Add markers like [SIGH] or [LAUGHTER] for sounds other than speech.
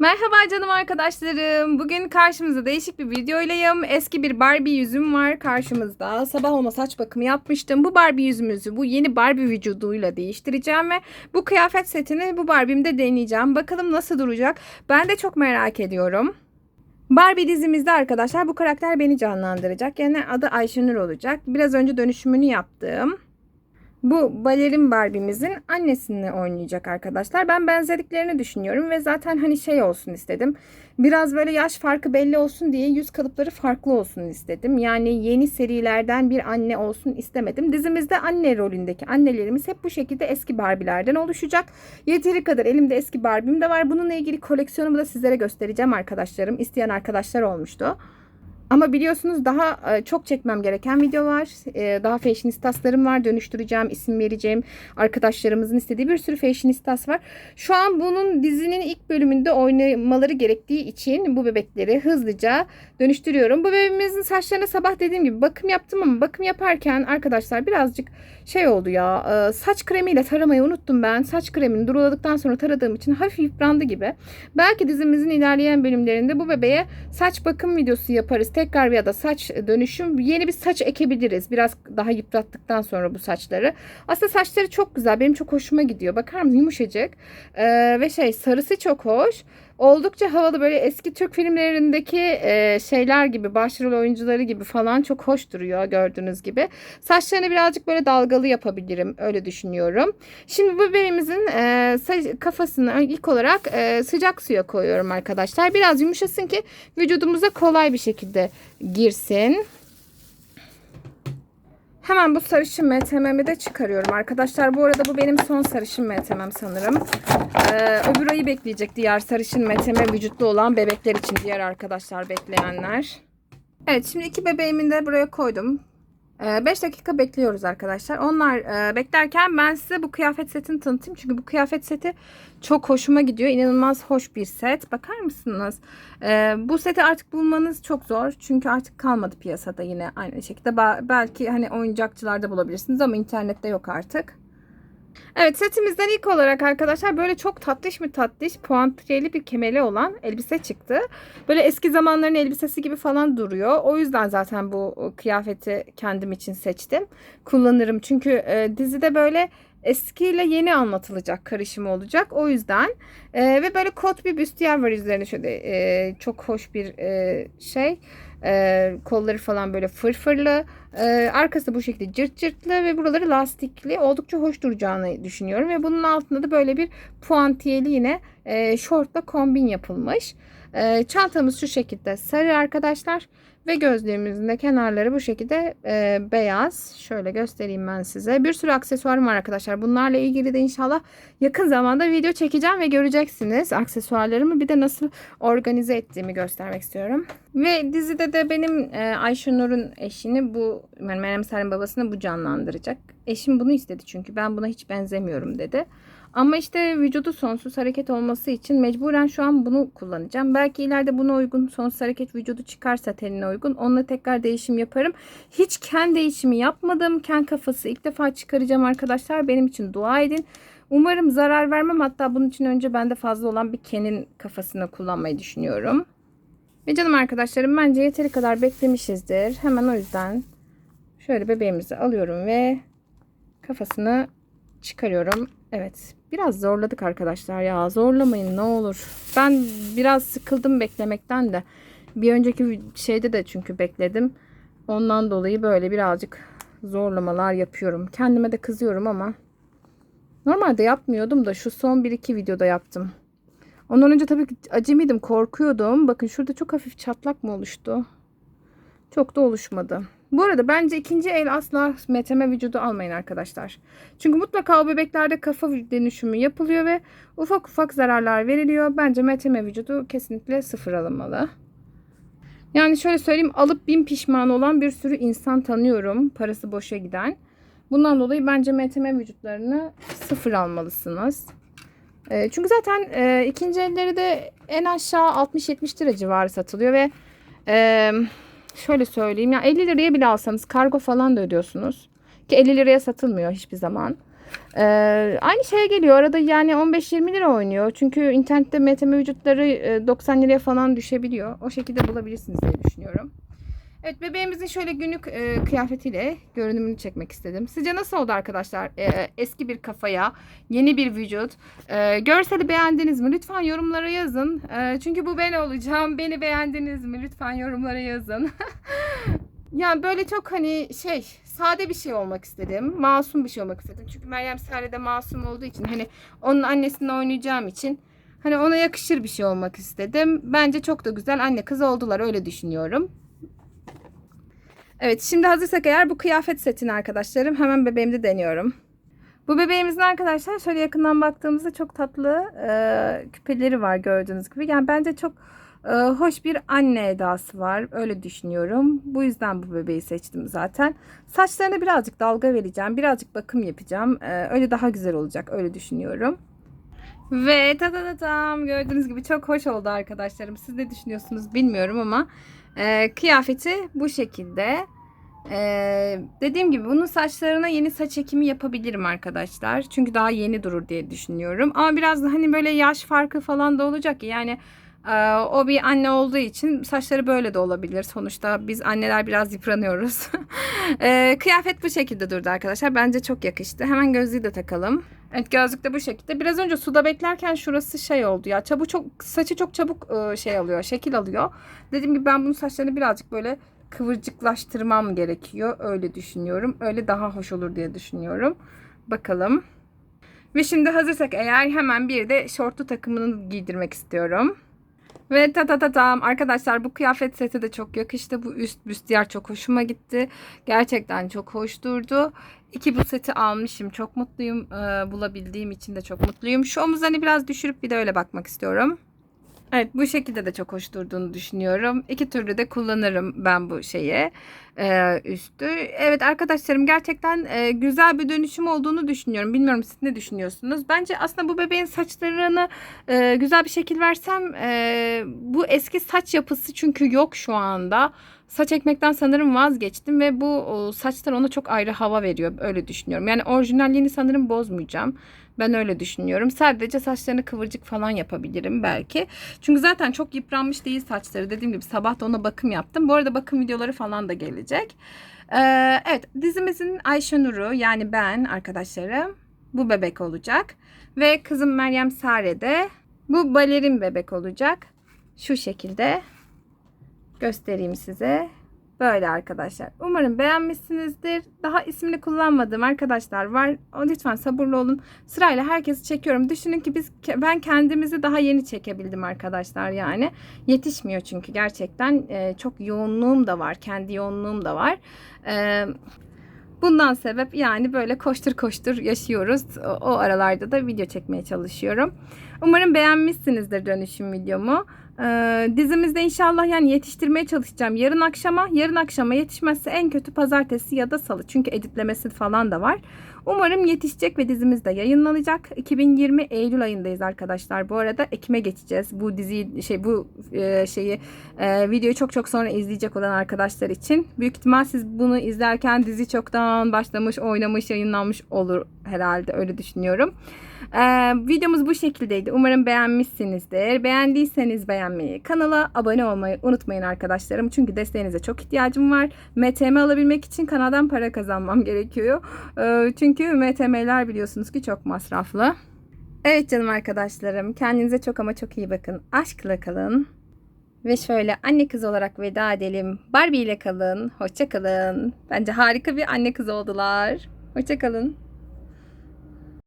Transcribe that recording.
Merhaba canım arkadaşlarım. Bugün karşımızda değişik bir videoyleyim. Eski bir Barbie yüzüm var karşımızda. Sabah olma saç bakımı yapmıştım. Bu Barbie yüzümüzü bu yeni Barbie vücuduyla değiştireceğim ve bu kıyafet setini bu Barbie'mde deneyeceğim. Bakalım nasıl duracak. Ben de çok merak ediyorum. Barbie dizimizde arkadaşlar bu karakter beni canlandıracak. Yani adı Ayşenur olacak. Biraz önce dönüşümünü yaptım. Bu balerin Barbie'mizin annesini oynayacak arkadaşlar. Ben benzediklerini düşünüyorum ve zaten hani şey olsun istedim. Biraz böyle yaş farkı belli olsun diye yüz kalıpları farklı olsun istedim. Yani yeni serilerden bir anne olsun istemedim. Dizimizde anne rolündeki annelerimiz hep bu şekilde eski Barbie'lerden oluşacak. Yeteri kadar elimde eski Barbie'm de var. Bununla ilgili koleksiyonumu da sizlere göstereceğim arkadaşlarım. İsteyen arkadaşlar olmuştu. Ama biliyorsunuz daha e, çok çekmem gereken video var. E, Daha fashionistaslarım var. Dönüştüreceğim, isim vereceğim. Arkadaşlarımızın istediği bir sürü fashionistas var. Şu an bunun dizinin ilk bölümünde oynamaları gerektiği için bu bebekleri hızlıca dönüştürüyorum. Bu bebeğimizin saçlarına sabah dediğim gibi bakım yaptım ama bakım yaparken arkadaşlar birazcık şey oldu ya. e, Saç kremiyle taramayı unuttum ben. Saç kremini duruladıktan sonra taradığım için hafif yıprandı gibi. Belki dizimizin ilerleyen bölümlerinde bu bebeğe saç bakım videosu yaparız. Tekrar ya da saç dönüşüm yeni bir saç ekebiliriz. Biraz daha yıprattıktan sonra bu saçları. Aslında saçları çok güzel. Benim çok hoşuma gidiyor. Bakar mısın yumuşacık. Ee, ve şey sarısı çok hoş. Oldukça havalı böyle eski Türk filmlerindeki e, şeyler gibi başrol oyuncuları gibi falan çok hoş duruyor gördüğünüz gibi. Saçlarını birazcık böyle dalgalı yapabilirim öyle düşünüyorum. Şimdi bu bebeğimizin e, kafasını ilk olarak e, sıcak suya koyuyorum arkadaşlar. Biraz yumuşasın ki vücudumuza kolay bir şekilde girsin. Hemen bu sarışın metememi de çıkarıyorum arkadaşlar. Bu arada bu benim son sarışın metemem sanırım. Ee, öbür ayı bekleyecek diğer sarışın meteme vücutlu olan bebekler için diğer arkadaşlar bekleyenler. Evet şimdi iki bebeğimi de buraya koydum. 5 dakika bekliyoruz arkadaşlar. Onlar beklerken ben size bu kıyafet setini tanıtayım. Çünkü bu kıyafet seti çok hoşuma gidiyor. İnanılmaz hoş bir set. Bakar mısınız? Bu seti artık bulmanız çok zor. Çünkü artık kalmadı piyasada yine aynı şekilde. Belki hani oyuncakçılarda bulabilirsiniz ama internette yok artık. Evet setimizden ilk olarak arkadaşlar böyle çok tatlış mı tatlış puantriyeli bir kemeri olan elbise çıktı. Böyle eski zamanların elbisesi gibi falan duruyor. O yüzden zaten bu kıyafeti kendim için seçtim. Kullanırım çünkü e, dizide böyle eskiyle yeni anlatılacak karışımı olacak. O yüzden e, ve böyle kot bir büstiyer var üzerine şöyle e, çok hoş bir e, şey. E, kolları falan böyle fırfırlı. Ee, arkası bu şekilde cırt cırtlı ve buraları lastikli. Oldukça hoş duracağını düşünüyorum. Ve bunun altında da böyle bir puantiyeli yine e, şortla kombin yapılmış. E, çantamız şu şekilde sarı arkadaşlar. Ve gözlüğümüzün de kenarları bu şekilde e, beyaz. Şöyle göstereyim ben size. Bir sürü aksesuarım var arkadaşlar. Bunlarla ilgili de inşallah yakın zamanda video çekeceğim ve göreceksiniz aksesuarlarımı. Bir de nasıl organize ettiğimi göstermek istiyorum. Ve dizide de benim e, Ayşenur'un eşini bu yani Meryem Sarı'nın babasını bu canlandıracak. Eşim bunu istedi çünkü ben buna hiç benzemiyorum dedi. Ama işte vücudu sonsuz hareket olması için mecburen şu an bunu kullanacağım. Belki ileride buna uygun sonsuz hareket vücudu çıkarsa tenine uygun. Onunla tekrar değişim yaparım. Hiç ken değişimi yapmadım. Ken kafası ilk defa çıkaracağım arkadaşlar. Benim için dua edin. Umarım zarar vermem. Hatta bunun için önce bende fazla olan bir kenin kafasını kullanmayı düşünüyorum. Ve canım arkadaşlarım bence yeteri kadar beklemişizdir. Hemen o yüzden şöyle bebeğimizi alıyorum ve kafasını çıkarıyorum. Evet biraz zorladık arkadaşlar ya zorlamayın ne olur. Ben biraz sıkıldım beklemekten de. Bir önceki şeyde de çünkü bekledim. Ondan dolayı böyle birazcık zorlamalar yapıyorum. Kendime de kızıyorum ama normalde yapmıyordum da şu son 1-2 videoda yaptım. Ondan önce tabii ki acemiydim, korkuyordum. Bakın şurada çok hafif çatlak mı oluştu? Çok da oluşmadı. Bu arada bence ikinci el asla meteme vücudu almayın arkadaşlar. Çünkü mutlaka o bebeklerde kafa dönüşümü yapılıyor ve ufak ufak zararlar veriliyor. Bence meteme vücudu kesinlikle sıfır alınmalı. Yani şöyle söyleyeyim alıp bin pişman olan bir sürü insan tanıyorum. Parası boşa giden. Bundan dolayı bence meteme vücutlarını sıfır almalısınız. E, çünkü zaten e, ikinci elleri de en aşağı 60-70 lira civarı satılıyor ve e, şöyle söyleyeyim ya 50 liraya bile alsanız kargo falan da ödüyorsunuz. Ki 50 liraya satılmıyor hiçbir zaman. Ee, aynı şeye geliyor. Arada yani 15-20 lira oynuyor. Çünkü internette MTM vücutları e, 90 liraya falan düşebiliyor. O şekilde bulabilirsiniz diye düşünüyorum. Evet bebeğimizin şöyle günlük e, kıyafetiyle görünümünü çekmek istedim. Sizce nasıl oldu arkadaşlar? E, eski bir kafaya, yeni bir vücut. E, görseli beğendiniz mi? Lütfen yorumlara yazın. E, çünkü bu ben olacağım. Beni beğendiniz mi? Lütfen yorumlara yazın. [LAUGHS] yani böyle çok hani şey sade bir şey olmak istedim. Masum bir şey olmak istedim. Çünkü Meryem Sare masum olduğu için hani onun annesini oynayacağım için hani ona yakışır bir şey olmak istedim. Bence çok da güzel anne kız oldular öyle düşünüyorum. Evet şimdi hazırsak eğer bu kıyafet setini arkadaşlarım hemen bebeğimde deniyorum. Bu bebeğimizin arkadaşlar şöyle yakından baktığımızda çok tatlı e, küpeleri var gördüğünüz gibi. Yani bence çok e, hoş bir anne edası var. Öyle düşünüyorum. Bu yüzden bu bebeği seçtim zaten. Saçlarına birazcık dalga vereceğim. Birazcık bakım yapacağım. E, öyle daha güzel olacak. Öyle düşünüyorum. Ve ta ta ta tam gördüğünüz gibi çok hoş oldu arkadaşlarım. Siz ne düşünüyorsunuz bilmiyorum ama e, kıyafeti bu şekilde. Ee, dediğim gibi bunun saçlarına yeni saç ekimi yapabilirim arkadaşlar. Çünkü daha yeni durur diye düşünüyorum. Ama biraz da hani böyle yaş farkı falan da olacak. ya. Yani o bir anne olduğu için saçları böyle de olabilir. Sonuçta biz anneler biraz yıpranıyoruz. [LAUGHS] Ee, kıyafet bu şekilde durdu arkadaşlar. Bence çok yakıştı. Hemen gözlüğü de takalım. Evet gözlük de bu şekilde. Biraz önce suda beklerken şurası şey oldu ya. Çabuk çok saçı çok çabuk e, şey alıyor, şekil alıyor. Dediğim gibi ben bunun saçlarını birazcık böyle kıvırcıklaştırmam gerekiyor. Öyle düşünüyorum. Öyle daha hoş olur diye düşünüyorum. Bakalım. Ve şimdi hazırsak eğer hemen bir de şortlu takımını giydirmek istiyorum. Ve ta ta ta tam arkadaşlar bu kıyafet seti de çok yakıştı. Bu üst büstiyer çok hoşuma gitti. Gerçekten çok hoş durdu. İki bu seti almışım. Çok mutluyum. Ee, bulabildiğim için de çok mutluyum. Şu omuzlarını biraz düşürüp bir de öyle bakmak istiyorum. Evet bu şekilde de çok hoş durduğunu düşünüyorum. İki türlü de kullanırım ben bu şeyi e, üstü. Evet arkadaşlarım gerçekten e, güzel bir dönüşüm olduğunu düşünüyorum. Bilmiyorum siz ne düşünüyorsunuz? Bence aslında bu bebeğin saçlarını e, güzel bir şekil versem e, bu eski saç yapısı çünkü yok şu anda. Saç ekmekten sanırım vazgeçtim ve bu saçlar ona çok ayrı hava veriyor. Öyle düşünüyorum. Yani orijinalliğini sanırım bozmayacağım. Ben öyle düşünüyorum. Sadece saçlarını kıvırcık falan yapabilirim belki. Çünkü zaten çok yıpranmış değil saçları. Dediğim gibi sabah da ona bakım yaptım. Bu arada bakım videoları falan da gelecek. Ee, evet dizimizin Ayşenur'u yani ben arkadaşlarım bu bebek olacak. Ve kızım Meryem Sare de bu balerin bebek olacak. Şu şekilde göstereyim size. Böyle arkadaşlar. Umarım beğenmişsinizdir. Daha ismini kullanmadığım arkadaşlar var. Lütfen sabırlı olun. Sırayla herkesi çekiyorum. Düşünün ki biz ben kendimizi daha yeni çekebildim arkadaşlar yani. Yetişmiyor çünkü gerçekten e, çok yoğunluğum da var. Kendi yoğunluğum da var. E, bundan sebep yani böyle koştur koştur yaşıyoruz. O, o aralarda da video çekmeye çalışıyorum. Umarım beğenmişsinizdir dönüşüm videomu. Ee, dizimizde inşallah yani yetiştirmeye çalışacağım. Yarın akşama, yarın akşama yetişmezse en kötü pazartesi ya da salı. Çünkü editlemesi falan da var. Umarım yetişecek ve dizimiz de yayınlanacak. 2020 Eylül ayındayız arkadaşlar. Bu arada Ekim'e geçeceğiz. Bu diziyi şey bu e, şeyi e, videoyu çok çok sonra izleyecek olan arkadaşlar için. Büyük ihtimal siz bunu izlerken dizi çoktan başlamış, oynamış, yayınlanmış olur herhalde öyle düşünüyorum. Ee, videomuz bu şekildeydi. Umarım beğenmişsinizdir. Beğendiyseniz beğenmeyi, kanala abone olmayı unutmayın arkadaşlarım. Çünkü desteğinize çok ihtiyacım var. MTM alabilmek için kanaldan para kazanmam gerekiyor. Ee, çünkü MTM'ler biliyorsunuz ki çok masraflı. Evet canım arkadaşlarım. Kendinize çok ama çok iyi bakın. Aşkla kalın. Ve şöyle anne kız olarak veda edelim. Barbie ile kalın. Hoşça kalın. Bence harika bir anne kız oldular. Hoşça kalın.